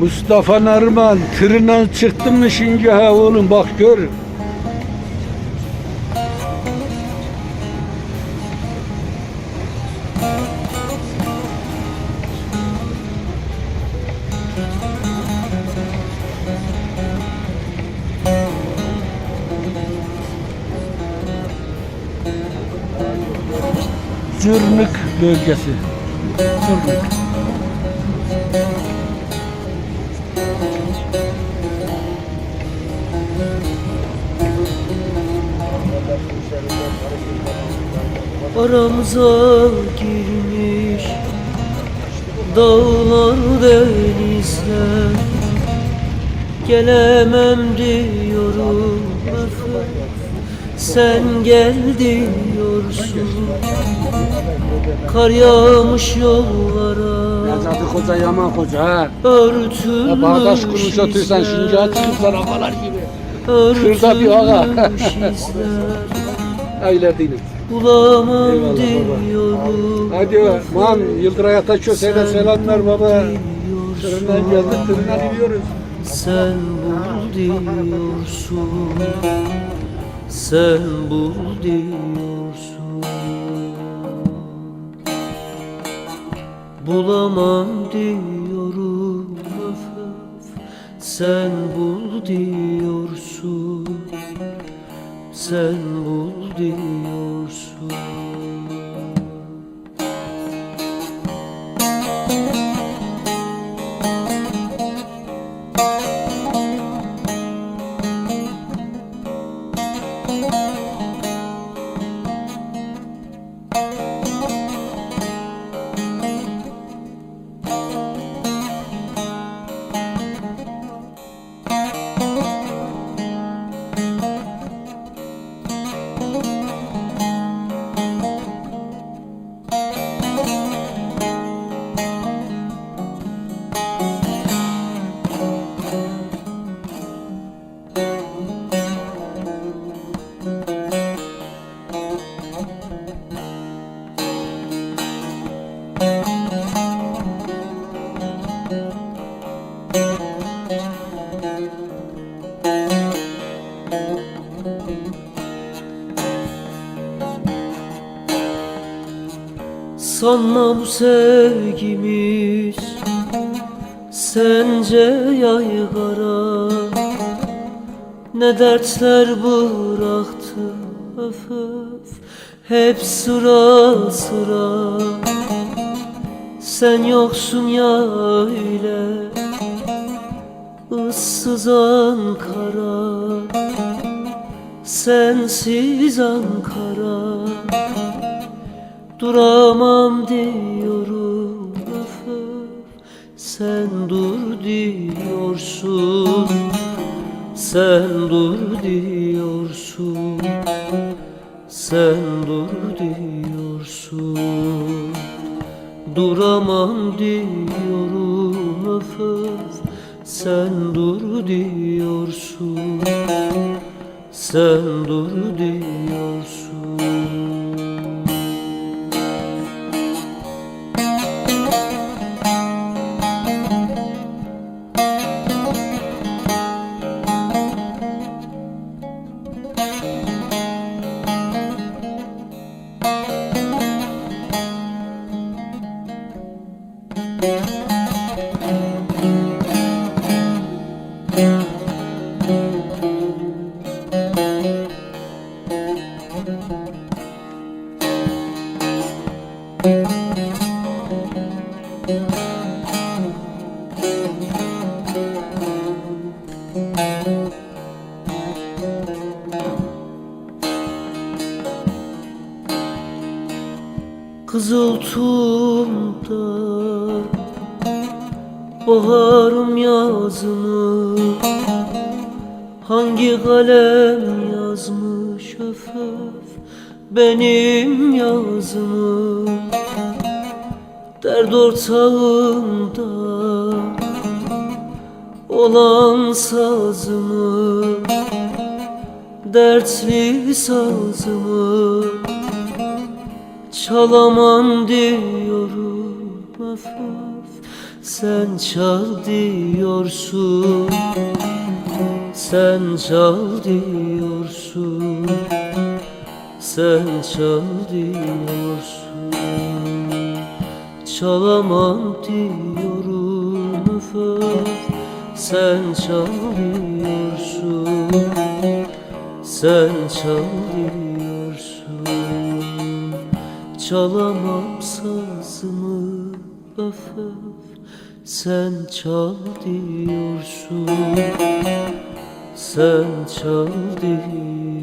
Mustafa Narman tırından çıktın mı şimdi ha oğlum bak gör. Zırnık bölgesi. Zırnık. Aramıza girmiş Dağlar denizler Gelemem diyorum öf, Sen gel diyorsun Kar yağmış yollara Nezahat Hoca Yaman Hoca ha. Örtülmüş Ya bağdaş kurmuş otursan şimdi açıklar havalar gibi. Örtülmüş Şurada bir ağa. Öyle değilim. Bulamam Eyvallah baba. diyorum Hadi man Yıldıray Ataçöse'yle selamlar baba. Tırından geldik tırından iniyoruz. Sen bul diyorsun Sen bul diyorsun. Bulamam diyorum. Öf öf Sen bul diyorsun. Sen bul diyorsun Sanma bu sevgimiz Sence yaygara. Ne dertler bıraktı öf öf. Hep sıra sıra. Sen yoksun ya öyle ıssız Ankara. Sensiz Ankara Duramam diyorum öf Sen dur diyorsun Sen dur diyorsun Sen dur diyorsun. Duramam diyorum öf Sen dur diyorsun Sen dur diyorsun Kızıltumda Baharım yazımı Hangi kalem yazmış öf öf Benim yazımı Dert ortağımda olan sazımı Dertli sazımı Çalamam diyorum öf öf Sen çal diyorsun. Sen çal diyorsun. Sen çal diyorsun. Çalamam diyorum öf Sen çal diyorsun. Sen çal diyorsun. Çalamam sazımı öf öf Sen çal diyorsun. Sen çal diyorsun